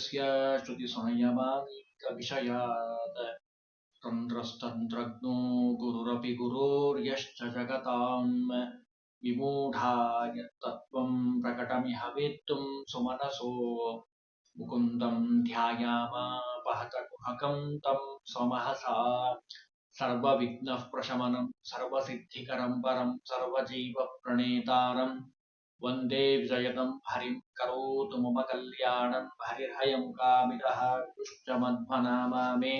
यस्य श्रुतिसंयमानीकविषयात् तन्त्रस्तन्त्रज्ञो गुरुरपि गुरोर्यश्च जगताम् विमूढाय तत्त्वं प्रकटमिह वेत्तुं सुमनसो। मुकुन्दं ध्यायामापहतकुहकं तं स्वमहसा। सर्वविघ्नः प्रशमनं, सर्वसिद्धिकरं परं सर्वजीवप्रणेतारम् वंदे विजयतम् हरिम् करोतु मम कल्याणम् हरिर्हयम् कामितः दुष्टमध्वनामा मे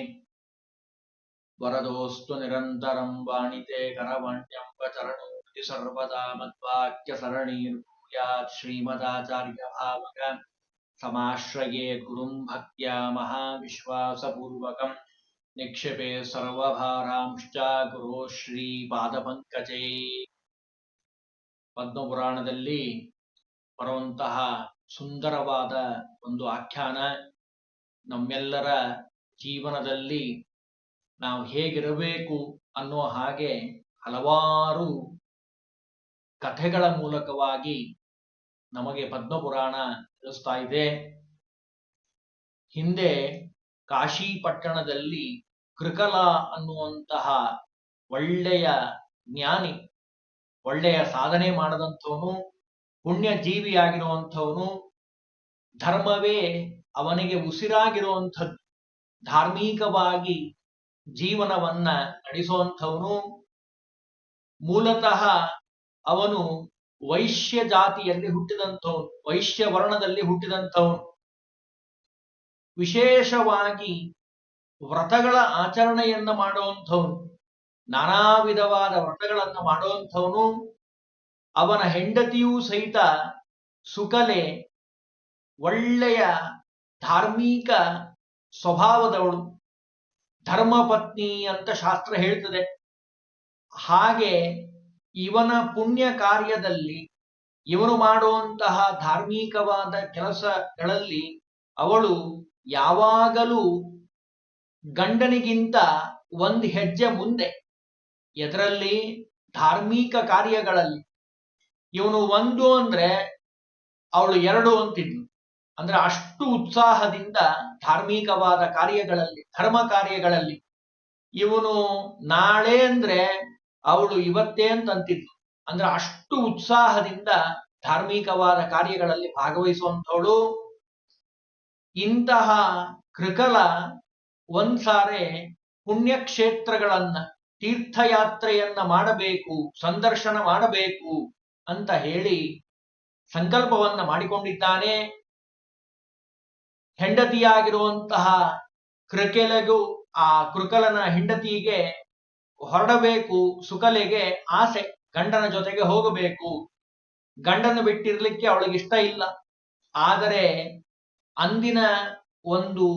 वरदोऽस्तु निरन्तरम् वाणिते करवण्यम् वचरणोति सर्वदा मद्वाक्यसरणीर्भूयात् श्रीमदाचार्यभावक समाश्रयेत् गुरुम् भक्त्या महाविश्वासपूर्वकम् निक्षेपे सर्वभारांश्च गुरोः श्रीपादपङ्कजै। ಪದ್ಮಪುರಾಣದಲ್ಲಿ ಬರುವಂತಹ ಸುಂದರವಾದ ಒಂದು ಆಖ್ಯಾನ ನಮ್ಮೆಲ್ಲರ ಜೀವನದಲ್ಲಿ ನಾವು ಹೇಗಿರಬೇಕು ಅನ್ನೋ ಹಾಗೆ ಹಲವಾರು ಕಥೆಗಳ ಮೂಲಕವಾಗಿ ನಮಗೆ ಪದ್ಮಪುರಾಣ ತಿಳಿಸ್ತಾ ಇದೆ. ಹಿಂದೆ ಕಾಶಿ ಪಟ್ಟಣದಲ್ಲಿ ಕೃಕಲ ಅನ್ನುವಂತಹ ಒಳ್ಳೆಯ ಜ್ಞಾನಿ ಒಳ್ಳೆಯ ಸಾಧನೆ ಮಾಡದಂಥವನು ಪುಣ್ಯ ಜೀವಿಯಾಗಿರುವಂಥವನು ಧರ್ಮವೇ ಅವನಿಗೆ ಉಸಿರಾಗಿರುವಂಥದ್ದು. ಧಾರ್ಮಿಕವಾಗಿ ಜೀವನವನ್ನ ನಡೆಸುವಂಥವನು, ಮೂಲತಃ ಅವನು ವೈಶ್ಯ ಜಾತಿಯಲ್ಲಿ ಹುಟ್ಟಿದಂಥವನು, ವೈಶ್ಯ ವರ್ಣದಲ್ಲಿ ಹುಟ್ಟಿದಂಥವನು. ವಿಶೇಷವಾಗಿ ವ್ರತಗಳ ಆಚರಣೆಯನ್ನ ಮಾಡುವಂಥವನು. ನಾನಾ ವಿಧವಾದ ವ್ರತಗಳನ್ನು ಮಾಡುವಂಥವನು ಅವನ ಹೆಂಡತಿಯೂ ಸಹಿತ ಸುಕಲೆ ಒಳ್ಳೆಯ ಧಾರ್ಮಿಕ ಸ್ವಭಾವದವಳು. ಧರ್ಮಪತ್ನಿ ಅಂತ ಶಾಸ್ತ್ರ ಹೇಳ್ತದೆ. ಹಾಗೆ ಇವನ ಪುಣ್ಯ ಕಾರ್ಯದಲ್ಲಿ ಇವನು ಮಾಡುವಂತಹ ಧಾರ್ಮಿಕವಾದ ಕೆಲಸಗಳಲ್ಲಿ ಅವಳು ಯಾವಾಗಲೂ ಗಂಡನಿಗಿಂತ ಒಂದು ಹೆಜ್ಜೆ ಮುಂದೆ. ಎದರಲ್ಲಿ ಧಾರ್ಮಿಕ ಕಾರ್ಯಗಳಲ್ಲಿ ಇವನು ಒಂದು ಅಂದ್ರೆ ಅವಳು ಎರಡು ಅಂತಿದ್ಲು. ಅಂದ್ರೆ ಅಷ್ಟು ಉತ್ಸಾಹದಿಂದ ಧಾರ್ಮಿಕವಾದ ಕಾರ್ಯಗಳಲ್ಲಿ, ಧರ್ಮ ಕಾರ್ಯಗಳಲ್ಲಿ ಇವನು ನಾಳೆ ಅಂದ್ರೆ ಅವಳು ಇವತ್ತೇ ಅಂತಂತಿದ್ಲು. ಅಂದ್ರೆ ಅಷ್ಟು ಉತ್ಸಾಹದಿಂದ ಧಾರ್ಮಿಕವಾದ ಕಾರ್ಯಗಳಲ್ಲಿ ಭಾಗವಹಿಸುವಂಥವಳು. ಇಂತಹ ಕೃಕಲ ಒಂದ್ಸಾರೆ ಪುಣ್ಯಕ್ಷೇತ್ರಗಳನ್ನ ತೀರ್ಥಯಾತ್ರೆಯನ್ನ ಮಾಡಬೇಕು, ಸಂದರ್ಶನ ಮಾಡಬೇಕು ಅಂತ ಹೇಳಿ ಸಂಕಲ್ಪವನ್ನ ಮಾಡಿಕೊಂಡಿದ್ದಾನೆ. ಹೆಂಡತಿಯಾಗಿರುವಂತಹ ಕೃಕೆಲೆಗೂ ಆ ಕೃಕಲನ ಹೆಂಡತಿಗೆ ಹೊರಡಬೇಕು, ಸುಕಲೆಗೆ ಆಸೆ, ಗಂಡನ ಜೊತೆಗೆ ಹೋಗಬೇಕು. ಗಂಡನ ಬಿಟ್ಟಿರ್ಲಿಕ್ಕೆ ಅವಳಿಗೆ ಇಷ್ಟ ಇಲ್ಲ. ಆದರೆ ಅಂದಿನ ಒಂದು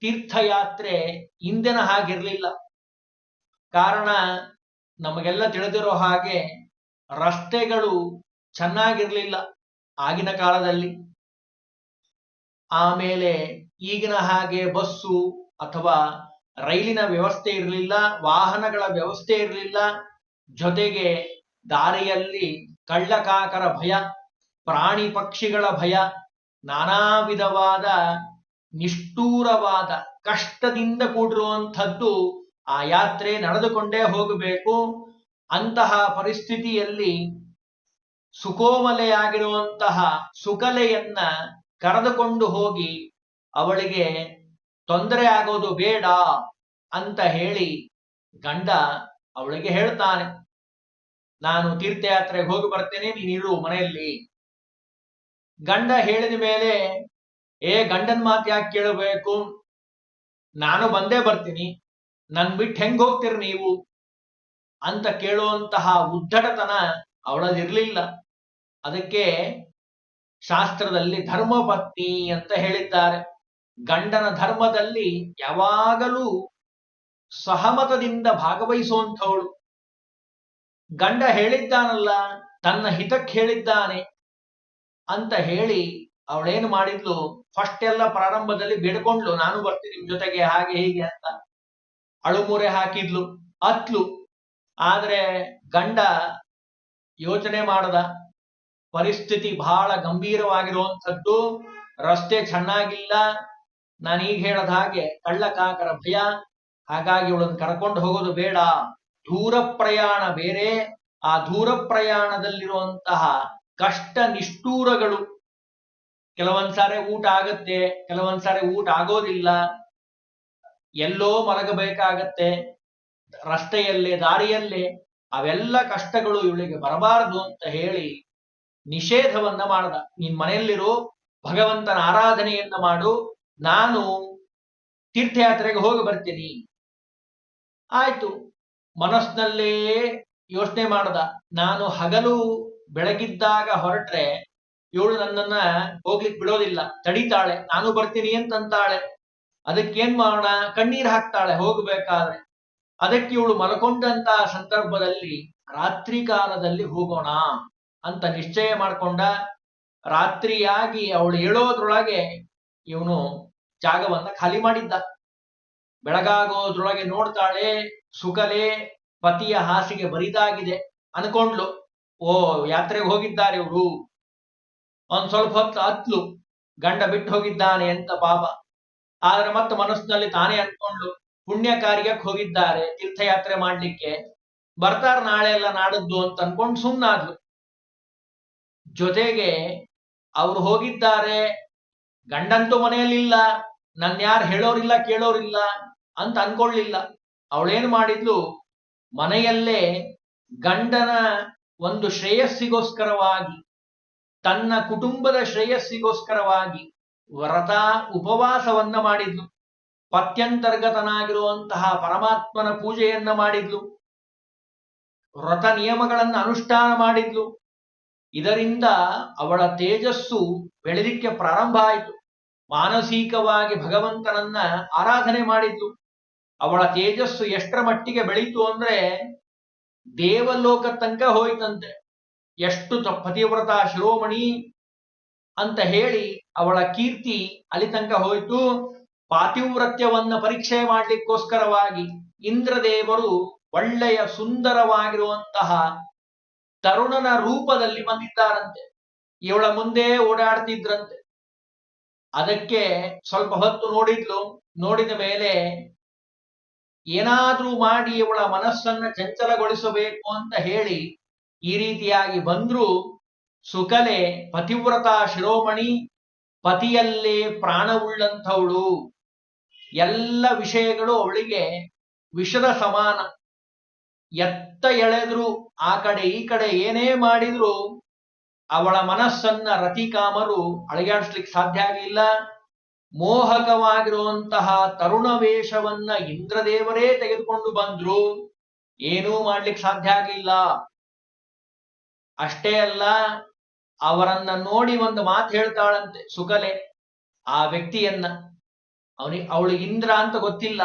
ತೀರ್ಥಯಾತ್ರೆ ಇಂದಿನ ಹಾಗಿರ್ಲಿಲ್ಲ. ಕಾರಣ ನಮಗೆಲ್ಲ ತಿಳಿದಿರೋ ಹಾಗೆ ರಸ್ತೆಗಳು ಚೆನ್ನಾಗಿರಲಿಲ್ಲ ಆಗಿನ ಕಾಲದಲ್ಲಿ. ಆಮೇಲೆ ಈಗಿನ ಹಾಗೆ ಬಸ್ಸು ಅಥವಾ ರೈಲಿನ ವ್ಯವಸ್ಥೆ ಇರಲಿಲ್ಲ, ವಾಹನಗಳ ವ್ಯವಸ್ಥೆ ಇರಲಿಲ್ಲ. ಜೊತೆಗೆ ದಾರಿಯಲ್ಲಿ ಕಳ್ಳಕಾಕರ ಭಯ, ಪ್ರಾಣಿ ಪಕ್ಷಿಗಳ ಭಯ, ನಾನಾ ವಿಧವಾದ ನಿಷ್ಠೂರವಾದ ಕಷ್ಟದಿಂದ ಕೂಡಿರುವಂಥದ್ದು ಆ ಯಾತ್ರೆ ನಡೆದುಕೊಂಡೇ ಹೋಗಬೇಕು. ಅಂತಹ ಪರಿಸ್ಥಿತಿಯಲ್ಲಿ ಸುಕೋಮಲೆಯಾಗಿರುವಂತಹ ಸುಕಲೆಯನ್ನ ಕರೆದುಕೊಂಡು ಹೋಗಿ ಅವಳಿಗೆ ತೊಂದರೆ ಆಗೋದು ಬೇಡ ಅಂತ ಹೇಳಿ ಗಂಡ ಅವಳಿಗೆ ಹೇಳ್ತಾನೆ. ನಾನು ತೀರ್ಥಯಾತ್ರೆಗೆ ಹೋಗಿ ಬರ್ತೇನೆ, ನೀನಿರು ಮನೆಯಲ್ಲಿ. ಗಂಡ ಹೇಳಿದ ಮೇಲೆ, ಏ ಗಂಡನ್ ಮಾತು ಯಾಕೆ ಕೇಳಬೇಕು? ನಾನು ಬಂದೇ ಬರ್ತೀನಿ. ನನ್ ಬಿಟ್ಟು ಹೆಂಗ್ ಹೋಗ್ತೀರಿ ನೀವು? ಅಂತ ಕೇಳುವಂತಹ ಉದ್ದಟತನ ಅವಳದಿರ್ಲಿಲ್ಲ ಅದಕ್ಕೆ ಶಾಸ್ತ್ರದಲ್ಲಿ ಧರ್ಮಪತ್ನಿ ಅಂತ ಹೇಳಿದ್ದಾರೆ. ಗಂಡನ ಧರ್ಮದಲ್ಲಿ ಯಾವಾಗಲೂ ಸಹಮತದಿಂದ ಭಾಗವಹಿಸುವಂಥವಳು. ಗಂಡ ಹೇಳಿದ್ದಾನಲ್ಲ, ತನ್ನ ಹಿತಕ್ಕೆ ಹೇಳಿದ್ದಾನೆ ಅಂತ ಹೇಳಿ ಅವಳೇನು ಮಾಡಿದ್ಲು? ಫಸ್ಟ್ ಎಲ್ಲ ಪ್ರಾರಂಭದಲ್ಲಿ ಬೇಡ್ಕೊಂಡ್ಲು. ನಾನು ಬರ್ತೀನಿ ನಿಮ್ ಜೊತೆಗೆ ಹಾಗೆ ಹೀಗೆ ಅಂತ. ಅಳುಮುರೆ ಹಾಕಿದ್ಲು, ಅತ್ಲು. ಆದ್ರೆ ಗಂಡ ಯೋಚನೆ ಮಾಡದ, ಪರಿಸ್ಥಿತಿ ಬಹಳ ಗಂಭೀರವಾಗಿರುವಂಥದ್ದು, ರಸ್ತೆ ಚೆನ್ನಾಗಿಲ್ಲ. ನಾನು ಈಗ ಹೇಳದ ಹಾಗೆ ಕಳ್ಳ ಕಾಕರ ಭಯ. ಹಾಗಾಗಿ ಇವಳನ್ನು ಕರ್ಕೊಂಡು ಹೋಗೋದು ಬೇಡ. ದೂರ ಪ್ರಯಾಣ ಬೇರೆ. ಆ ದೂರ ಪ್ರಯಾಣದಲ್ಲಿರುವಂತಹ ಕಷ್ಟ ನಿಷ್ಠೂರಗಳು. ಕೆಲವೊಂದ್ಸಾರಿ ಊಟ ಆಗತ್ತೆ, ಕೆಲವೊಂದ್ಸಾರಿ ಊಟ ಆಗೋದಿಲ್ಲ. ಎಲ್ಲೋ ಮಲಗಬೇಕಾಗತ್ತೆ, ರಸ್ತೆಯಲ್ಲೇ, ದಾರಿಯಲ್ಲೇ, ಅವೆಲ್ಲ ಕಷ್ಟಗಳು ಇವಳಿಗೆ ಬರಬಾರದು ಅಂತ ಹೇಳಿ ನಿಷೇಧವನ್ನ ಮಾಡ್ದ. ನಿನ್ ಮನೆಯಲ್ಲಿರೋ ಭಗವಂತನ ಆರಾಧನೆಯನ್ನ ಮಾಡು, ನಾನು ತೀರ್ಥಯಾತ್ರೆಗೆ ಹೋಗಿ ಬರ್ತೀನಿ. ಆಯ್ತು. ಮನಸ್ಸಿನಲ್ಲೇ ಯೋಚನೆ ಮಾಡ್ದ. ನಾನು ಹಗಲು ಬೆಳಗಿದ್ದಾಗ ಹೊರಟ್ರೆ ಇವಳು ನನ್ನನ್ನ ಹೋಗ್ಲಿಕ್ಕೆ ಬಿಡೋದಿಲ್ಲ. ತಡಿತಾಳೆ. ನಾನು ಬರ್ತೀನಿ ಅಂತಂತಾಳೆ. ಅದಕ್ಕೇನ್ ಮಾಡೋಣ? ಕಣ್ಣೀರ್ ಹಾಕ್ತಾಳೆ, ಹೋಗ್ಬೇಕಾದ್ರೆ. ಅದಕ್ಕೆ ಇವಳು ಮಲ್ಕೊಂಡಂತ ಸಂದರ್ಭದಲ್ಲಿ ರಾತ್ರಿ ಕಾಲದಲ್ಲಿ ಹೋಗೋಣ ಅಂತ ನಿಶ್ಚಯ ಮಾಡ್ಕೊಂಡ ರಾತ್ರಿಯಾಗಿ ಅವಳು ಹೇಳೋದ್ರೊಳಗೆ ಇವನು ಜಾಗವನ್ನ ಖಾಲಿ ಮಾಡಿದ್ದ. ಬೆಳಗಾಗೋದ್ರೊಳಗೆ ನೋಡ್ತಾಳೆ, ಸುಕಲೆ ಪತಿಯ ಹಾಸಿಗೆ ಬರಿದಾಗಿದೆ. ಅನ್ಕೊಂಡ್ಲು, ಓ, ಯಾತ್ರೆಗೆ ಹೋಗಿದ್ದಾರೆ ಇವರು? ಒಂದ್ ಸ್ವಲ್ಪ ಹೊತ್ತು ಹತ್ಲು ಗಂಡ ಬಿಟ್ಟು ಹೋಗಿದ್ದಾನೆ ಅಂತ ಪಾಪ. ಆದ್ರೆ ಮತ್ತೆ ಮನಸ್ಸಿನಲ್ಲಿ ತಾನೇ ಅನ್ಕೊಂಡು ಪುಣ್ಯ ಕಾರ್ಯಕ್ಕೆ ಹೋಗಿದ್ದಾರೆ, ತೀರ್ಥಯಾತ್ರೆ ಮಾಡ್ಲಿಕ್ಕೆ. ಬರ್ತಾರ ನಾಳೆ ಎಲ್ಲ ನಾಡದ್ದು ಅಂತ ಅನ್ಕೊಂಡು ಸುಮ್ಮನಾದ್ಲು ಜೊತೆಗೆ ಅವ್ರು ಹೋಗಿದ್ದಾರೆ, ಗಂಡಂತೂ ಮನೆಯಲ್ಲಿಲ್ಲ ನನ್ ಯಾರು ಹೇಳೋರಿಲ್ಲ, ಕೇಳೋರಿಲ್ಲ ಅಂತ ಅನ್ಕೊಳ್ಳಿಲ್ಲ. ಅವಳೇನು ಮಾಡಿದ್ಲು, ಮನೆಯಲ್ಲೇ ಗಂಡನ ಒಂದು ಶ್ರೇಯಸ್ಸಿಗೋಸ್ಕರವಾಗಿ, ತನ್ನ ಕುಟುಂಬದ ಶ್ರೇಯಸ್ಸಿಗೋಸ್ಕರವಾಗಿ ವ್ರತ ಉಪವಾಸವನ್ನ ಮಾಡಿದ್ಲು. ಪತ್ಯಂತರ್ಗತನಾಗಿರುವಂತಹ ಪರಮಾತ್ಮನ ಪೂಜೆಯನ್ನ ಮಾಡಿದ್ಲು. ವ್ರತ ನಿಯಮಗಳನ್ನ ಅನುಷ್ಠಾನ ಮಾಡಿದ್ಲು. ಇದರಿಂದ ಅವಳ ತೇಜಸ್ಸು ಬೆಳೆದಿಕ್ಕೆ ಪ್ರಾರಂಭ ಆಯಿತು. ಮಾನಸಿಕವಾಗಿ ಭಗವಂತನನ್ನ ಆರಾಧನೆ ಮಾಡಿದ್ಲು. ಅವಳ ತೇಜಸ್ಸು ಎಷ್ಟರ ಮಟ್ಟಿಗೆ ಬೆಳೀತು ಅಂದ್ರೆ ದೇವಲೋಕ ತನಕ ಹೋಯ್ತಂತೆ. ಎಷ್ಟು ಪತಿವ್ರತ ಶಿರೋಮಣಿ ಅಂತ ಹೇಳಿ ಅವಳ ಕೀರ್ತಿ ಅಲ್ಲಿ ತನಕ ಹೋಯ್ತು. ಪಾತಿವ್ರತ್ಯವನ್ನ ಪರೀಕ್ಷೆ ಮಾಡಲಿಕ್ಕೋಸ್ಕರವಾಗಿ ಇಂದ್ರದೇವರು ಒಳ್ಳೆಯ ಸುಂದರವಾಗಿರುವಂತಹ ತರುಣನ ರೂಪದಲ್ಲಿ ಬಂದಿದ್ದಾರಂತೆ. ಇವಳ ಮುಂದೆ ಓಡಾಡ್ತಿದ್ರಂತೆ. ಅದಕ್ಕೆ ಸ್ವಲ್ಪ ಹೊತ್ತು ನೋಡಿದ್ಲು. ನೋಡಿದ ಮೇಲೆ ಏನಾದ್ರೂ ಮಾಡಿ ಇವಳ ಮನಸ್ಸನ್ನ ಚಂಚಲಗೊಳಿಸಬೇಕು ಅಂತ ಹೇಳಿ ಈ ರೀತಿಯಾಗಿ ಬಂದ್ರು ಸುಕಲೆ ಪತಿವ್ರತ ಶಿರೋಮಣಿ ಪತಿಯಲ್ಲೇ ಪ್ರಾಣವುಳ್ಳಂಥವಳು. ಎಲ್ಲ ವಿಷಯಗಳು ಅವಳಿಗೆ ವಿಷದ ಸಮಾನ. ಎತ್ತ ಎಳೆದ್ರು ಆ ಕಡೆ ಈ ಕಡೆ ಏನೇ ಮಾಡಿದ್ರು ಅವಳ ಮನಸ್ಸನ್ನ ರತಿಕಾಮರು ಅಳಗಾಡಿಸ್ಲಿಕ್ಕೆ ಸಾಧ್ಯ ಆಗಲಿಲ್ಲ. ಮೋಹಕವಾಗಿರುವಂತಹ ತರುಣ ವೇಷವನ್ನ ಇಂದ್ರದೇವರೇ ತೆಗೆದುಕೊಂಡು ಬಂದ್ರು. ಏನೂ ಮಾಡ್ಲಿಕ್ಕೆ ಸಾಧ್ಯ ಆಗಲಿಲ್ಲ. ಅಷ್ಟೇ ಅಲ್ಲ ಅವರನ್ನ ನೋಡಿ ಒಂದು ಮಾತು ಹೇಳ್ತಾಳಂತೆ, ಸುಕಲೆ, ಆ ವ್ಯಕ್ತಿಯನ್ನ ಅವನಿಗೆ ಅವಳು ಇಂದ್ರ ಅಂತ ಗೊತ್ತಿಲ್ಲ.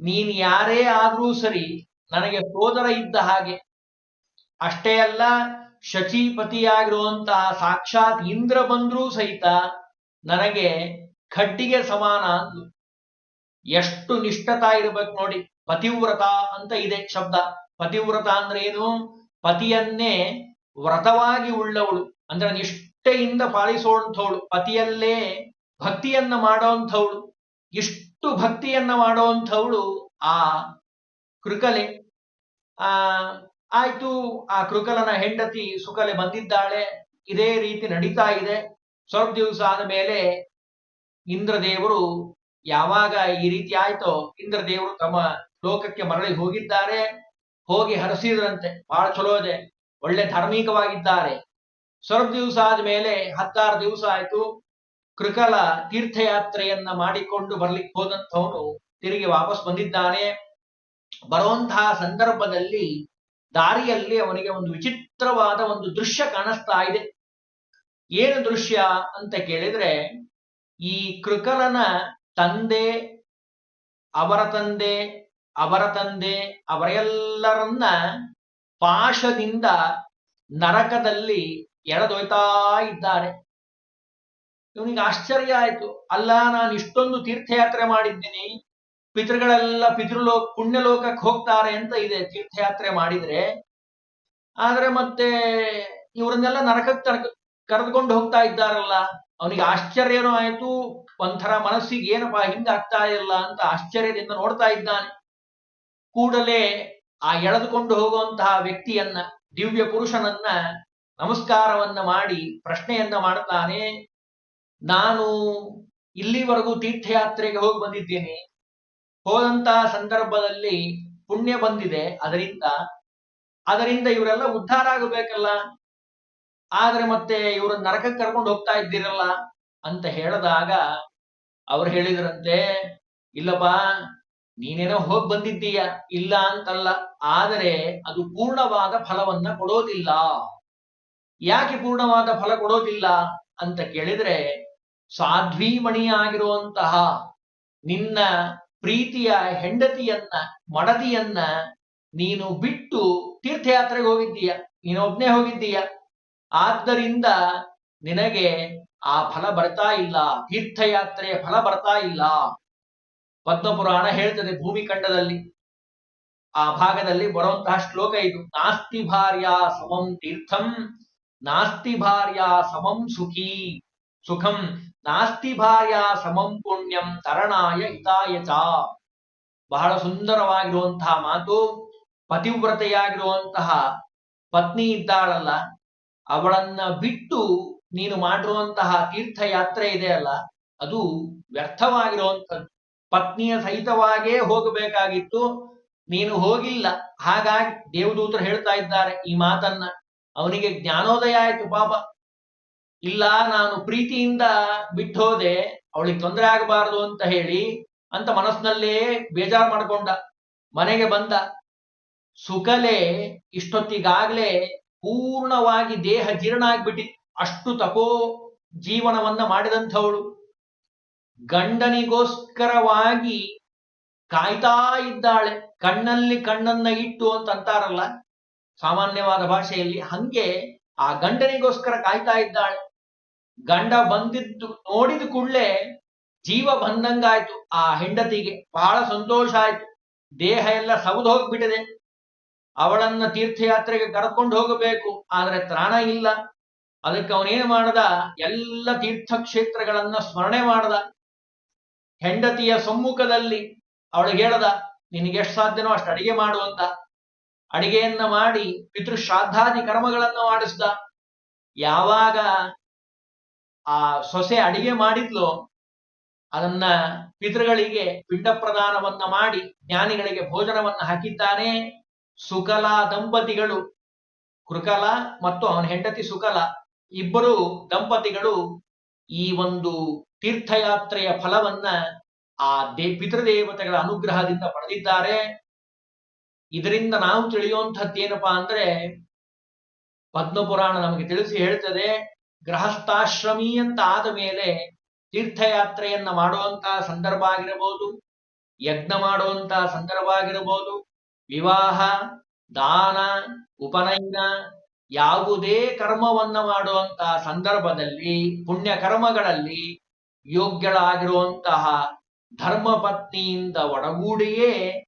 ನೀನ್ ಯಾರೇ ಆದ್ರೂ ಸರಿ ನನಗೆ ಸೋದರ ಇದ್ದ ಹಾಗೆ. ಅಷ್ಟೇ ಅಲ್ಲ, ಶಚೀಪತಿಯಾಗಿರುವಂತಹ ಸಾಕ್ಷಾತ್ ಇಂದ್ರ ಬಂದ್ರೂ ಸಹಿತ ನನಗೆ ಖಡ್ಡಿಗೆ ಸಮಾನ ಅಂದ್ಲು. ಎಷ್ಟು ನಿಷ್ಠತಾ ಇರ್ಬೇಕು ನೋಡಿ, ಪತಿವ್ರತ ಅಂತ ಇದೆ ಶಬ್ದ. ಪತಿವ್ರತ ಅಂದ್ರೆ ಏನು? ಪತಿಯನ್ನೇ ವ್ರತವಾಗಿ ಉಳ್ಳವಳು. ಅಂದ್ರೆ ನಿಷ್ಠೆಯಿಂದ ಪಾಲಿಸುವಂಥವಳು, ಪತಿಯಲ್ಲೇ ಭಕ್ತಿಯನ್ನ ಮಾಡೋಂಥವಳು, ಇಷ್ಟು ಭಕ್ತಿಯನ್ನ ಮಾಡೋಂಥವಳು ಆ ಕೃಕಲೆ. ಆ, ಆಯ್ತು, ಆ ಕೃಕಲನ ಹೆಂಡತಿ ಸುಕಲೆ ಬಂದಿದ್ದಾಳೆ, ಇದೇ ರೀತಿ ನಡೀತಾ ಇದೆ. ಸ್ವಲ್ಪ ದಿವಸ ಆದ ಮೇಲೆ ಇಂದ್ರದೇವರು ಯಾವಾಗ ಈ ರೀತಿ ಆಯ್ತೋ, ಇಂದ್ರದೇವರು ತಮ್ಮ ಲೋಕಕ್ಕೆ ಮರಳಿ ಹೋಗಿದ್ದಾರೆ. ಹೋಗಿ ಹರಸಿದ್ರಂತೆ ಬಹಳ ಚಲೋ ಇದೆ. ಒಳ್ಳೆ ಧಾರ್ಮಿಕವಾಗಿದ್ದಾರೆ. ಸ್ವಲ್ಪ ದಿವಸ ಆದ್ಮೇಲೆ ಹತ್ತಾರು ದಿವಸ ಆಯ್ತು ಕೃಕಲ ತೀರ್ಥಯಾತ್ರೆಯನ್ನ ಮಾಡಿಕೊಂಡು ಬರ್ಲಿಕ್ಕೆ ಹೋದಂಥವನು ತಿರುಗಿ ವಾಪಸ್ ಬಂದಿದ್ದಾನೆ. ಬರುವಂತಹ ಸಂದರ್ಭದಲ್ಲಿ ದಾರಿಯಲ್ಲಿ ಅವನಿಗೆ ಒಂದು ವಿಚಿತ್ರವಾದ ಒಂದು ದೃಶ್ಯ ಕಾಣಿಸ್ತಾ ಇದೆ. ಏನು ದೃಶ್ಯ ಅಂತ ಕೇಳಿದ್ರೆ ಈ ಕೃಕಲನ ತಂದೆ, ಅವರ ತಂದೆ ಅವರ ತಂದೆ, ಅವರೆಲ್ಲರನ್ನ ಪಾಶದಿಂದ ನರಕದಲ್ಲಿ ಎಳೆದೊಯ್ತಾ ಇದ್ದಾರೆ ಇವನಿಗೆ ಆಶ್ಚರ್ಯ ಆಯ್ತು. ಅಲ್ಲ, ನಾನು ಇಷ್ಟೊಂದು ತೀರ್ಥಯಾತ್ರೆ ಮಾಡಿದ್ದೀನಿ. ಪಿತೃಗಳೆಲ್ಲ ಪಿತೃಲೋಕ, ಪುಣ್ಯಲೋಕಕ್ಕೆ ಹೋಗ್ತಾರೆ ಅಂತ ಇದೆ ತೀರ್ಥಯಾತ್ರೆ ಮಾಡಿದ್ರೆ. ಆದ್ರೆ ಮತ್ತೆ ಇವರನ್ನೆಲ್ಲ ನರಕಕ್ಕೆ ತರಕ, ಕರೆದುಕೊಂಡು ಹೋಗ್ತಾ ಇದ್ದಾರಲ್ಲ. ಅವನಿಗೆ ಆಶ್ಚರ್ಯನೂ ಆಯ್ತು. ಒಂಥರ ಮನಸ್ಸಿಗೆ ಏನಪ್ಪಾ ಹಿಂಗಾಗ್ತಾ ಇಲ್ಲ ಅಂತ ಆಶ್ಚರ್ಯದಿಂದ ನೋಡ್ತಾ ಇದ್ದಾನೆ. ಕೂಡಲೇ ಆ ಎಳೆದುಕೊಂಡು ಹೋಗುವಂತಹ ವ್ಯಕ್ತಿಯನ್ನ, ದಿವ್ಯ ಪುರುಷನನ್ನ ನಮಸ್ಕಾರವನ್ನ ಮಾಡಿ ಪ್ರಶ್ನೆಯನ್ನ ಮಾಡುತ್ತಾನೆ ನಾನು ಇಲ್ಲಿವರೆಗೂ ತೀರ್ಥಯಾತ್ರೆಗೆ ಹೋಗಿ ಬಂದಿದ್ದೇನೆ. ಹೋದಂತಹ ಸಂದರ್ಭದಲ್ಲಿ ಪುಣ್ಯ ಬಂದಿದೆ. ಅದರಿಂದ ಅದರಿಂದ ಇವರೆಲ್ಲ ಉದ್ಧಾರ ಆಗಬೇಕಲ್ಲ? ಆದ್ರೆ ಮತ್ತೆ ಇವ್ರ ನರಕಕ್ಕೆ ಕರ್ಕೊಂಡು ಹೋಗ್ತಾ ಇದ್ದೀರಲ್ಲ ಅಂತ ಹೇಳಿದಾಗ ಅವ್ರು ಹೇಳಿದ್ರಂತೆ, ಇಲ್ಲಪ್ಪ, ನೀನೇನೋ ಹೋಗ್ ಬಂದಿದ್ದೀಯ? ಇಲ್ಲ ಅಂತಲ್ಲ. ಆದರೆ ಅದು ಪೂರ್ಣವಾದ ಫಲವನ್ನ ಕೊಡೋದಿಲ್ಲ. ಯಾಕೆ ಪೂರ್ಣವಾದ ಫಲ ಕೊಡೋದಿಲ್ಲ ಅಂತ ಕೇಳಿದ್ರೆ ಸಾಧ್ವೀಮಣಿಯಾಗಿರುವಂತಹ ನಿನ್ನ ಪ್ರೀತಿಯ ಹೆಂಡತಿಯನ್ನ, ಮಡದಿಯನ್ನ ನೀನು ಬಿಟ್ಟು ತೀರ್ಥಯಾತ್ರೆಗೆ ಹೋಗಿದ್ದೀಯ ನೀನೊಬ್ನೇ ಹೋಗಿದ್ದೀಯ. ಆದ್ದರಿಂದ ನಿನಗೆ ಆ ಫಲ ಬರ್ತಾ ಇಲ್ಲ, ತೀರ್ಥಯಾತ್ರೆಯ ಫಲ ಬರ್ತಾ ಇಲ್ಲ. ಪದ್ಮಪುರಾಣ ಹೇಳ್ತದೆ ಭೂಮಿಖಂಡದಲ್ಲಿ ಆ ಭಾಗದಲ್ಲಿ ಬರುವಂತಹ ಶ್ಲೋಕ ಇದು, ನಾಸ್ತಿ ಭಾರ್ಯ ಸಮಂ ತೀರ್ಥಂ ನಾಸ್ತಿ ಭಾರ್ಯ ಸಮಂ ಸುಖಿ. ಸುಖಂ, ನಾಸ್ತಿ ಭಾರ್ಯ ಸಮಂ ಪುಣ್ಯಂ ತರಣಾಯ ಹಿತಾಯ ಚ. ಬಹಳ ಸುಂದರವಾಗಿರುವಂತಹ ಮಾತು, ಪತಿವ್ರತೆಯಾಗಿರುವಂತಹ ಪತ್ನಿ ಇದ್ದಾಳಲ್ಲ, ಅವಳನ್ನ ಬಿಟ್ಟು ನೀನು ಮಾಡಿರುವಂತಹ ತೀರ್ಥಯಾತ್ರೆ ಇದೆಯಲ್ಲ ಅದು ವ್ಯರ್ಥವಾಗಿರುವಂಥದ್ದು. ಪತ್ನಿಯ ಸಹಿತವಾಗೇ ಹೋಗಬೇಕಾಗಿತ್ತು, ನೀನು ಹೋಗಿಲ್ಲ. ಹಾಗಾಗಿ ದೇವದೂತರು ಹೇಳ್ತಾ ಇದ್ದಾರೆ ಈ ಮಾತನ್ನ. ಅವನಿಗೆ ಜ್ಞಾನೋದಯ ಆಯ್ತು ಪಾಪ. ಇಲ್ಲ, ನಾನು ಪ್ರೀತಿಯಿಂದ ಬಿಟ್ಟು ಹೋದೆ ಅವಳಿಗೆ ತೊಂದರೆ ಆಗಬಾರದು ಅಂತ ಹೇಳಿ ಅಂತ ಮನಸ್ಸಿನಲ್ಲೇ ಬೇಜಾರು ಮಾಡ್ಕೊಂಡ. ಮನೆಗೆ ಬಂದ. ಸುಕಲೆ ಇಷ್ಟೊತ್ತಿಗಾಗ್ಲೇ ಪೂರ್ಣವಾಗಿ ದೇಹ ಜೀರ್ಣ ಆಗ್ಬಿಟ್ಟಿತ್ತು ಅಷ್ಟು ತಪೋ ಜೀವನವನ್ನ ಮಾಡಿದಂಥವಳು. ಗಂಡನಿಗೋಸ್ಕರವಾಗಿ ಕಾಯ್ತಾ ಇದ್ದಾಳೆ. ಕಣ್ಣಲ್ಲಿ ಕಣ್ಣನ್ನ ಇಟ್ಟು ಅಂತ ಅಂತಾರಲ್ಲ. ಸಾಮಾನ್ಯವಾದ ಭಾಷೆಯಲ್ಲಿ ಹಂಗೆ ಆ ಗಂಡನಿಗೋಸ್ಕರ ಕಾಯ್ತಾ ಇದ್ದಾಳೆ. ಗಂಡ ಬಂದಿದ್ದು ನೋಡಿದ ಕೂಡಲೇ ಜೀವ ಬಂದಂಗಾಯ್ತು. ಆ ಹೆಂಡತಿಗೆ ಬಹಳ ಸಂತೋಷ ಆಯ್ತು. ದೇಹ ಎಲ್ಲ ಸೌದು ಹೋಗ್ಬಿಟ್ಟಿದೆ. ಅವಳನ್ನ ತೀರ್ಥಯಾತ್ರೆಗೆ ಕರ್ಕೊಂಡು ಹೋಗಬೇಕು, ಆದ್ರೆ ತ್ರಾಣ ಇಲ್ಲ. ಅದಕ್ಕೆ ಅವನೇನು ಮಾಡದ? ಎಲ್ಲ ತೀರ್ಥಕ್ಷೇತ್ರಗಳನ್ನ ಸ್ಮರಣೆ ಮಾಡದ. ಹೆಂಡತಿಯ ಸಮ್ಮುಖದಲ್ಲಿ ಅವಳಿಗೆ ಹೇಳದ ನಿನಗೆ ಎಷ್ಟು ಸಾಧ್ಯನೋ ಅಷ್ಟು ಅಡಿಗೆ ಮಾಡುವಂತ ಅಡಿಗೆಯನ್ನ ಮಾಡಿ ಪಿತೃಶ್ರಾದ್ದಾದಿ ಕರ್ಮಗಳನ್ನ ಮಾಡಿಸ್ದ. ಯಾವಾಗ ಆ ಸೊಸೆ ಅಡಿಗೆ ಮಾಡಿದ್ಲೋ ಅದನ್ನ ಪಿತೃಗಳಿಗೆ ಪಿಂಡ ಪ್ರದಾನವನ್ನ ಮಾಡಿ ಜ್ಞಾನಿಗಳಿಗೆ ಭೋಜನವನ್ನ ಹಾಕಿದ್ದಾನೆ. ಸುಕಲ ದಂಪತಿಗಳು, ಕೃಕಲ ಮತ್ತು ಅವನ ಹೆಂಡತಿ ಸುಕಲ ಇಬ್ಬರು ದಂಪತಿಗಳು ಈ ಒಂದು ತೀರ್ಥಯಾತ್ರೆಯ ಫಲವನ್ನ ಆ ದೇ ಪಿತೃದೇವತೆಗಳ ಅನುಗ್ರಹದಿಂದ ಪಡೆದಿದ್ದಾರೆ. ಇದರಿಂದ ನಾವು ತಿಳಿಯುವಂಥದ್ದೇನಪ್ಪಾ ಅಂದ್ರೆ ಪದ್ಮಪುರಾಣ ನಮಗೆ ತಿಳಿಸಿ ಹೇಳ್ತದೆ, ಗೃಹಸ್ಥಾಶ್ರಮಿ ಅಂತ ಆದ ಮೇಲೆ ತೀರ್ಥಯಾತ್ರೆಯನ್ನ ಮಾಡುವಂತಹ ಸಂದರ್ಭ ಆಗಿರಬಹುದು, ಯಜ್ಞ ಮಾಡುವಂತಹ ಸಂದರ್ಭ ಆಗಿರಬಹುದು, ವಿವಾಹ, ದಾನ, ಉಪನಯನ, ಯಾವುದೇ ಕರ್ಮವನ್ನ ಮಾಡುವಂತಹ ಸಂದರ್ಭದಲ್ಲಿ ಪುಣ್ಯ ಕರ್ಮಗಳಲ್ಲಿ ಯೋಗ್ಯಳಾಗಿರುವಂತಹ ಧರ್ಮಪತ್ನಿಯಿಂದ ಒಡಗೂಡಿಯೇ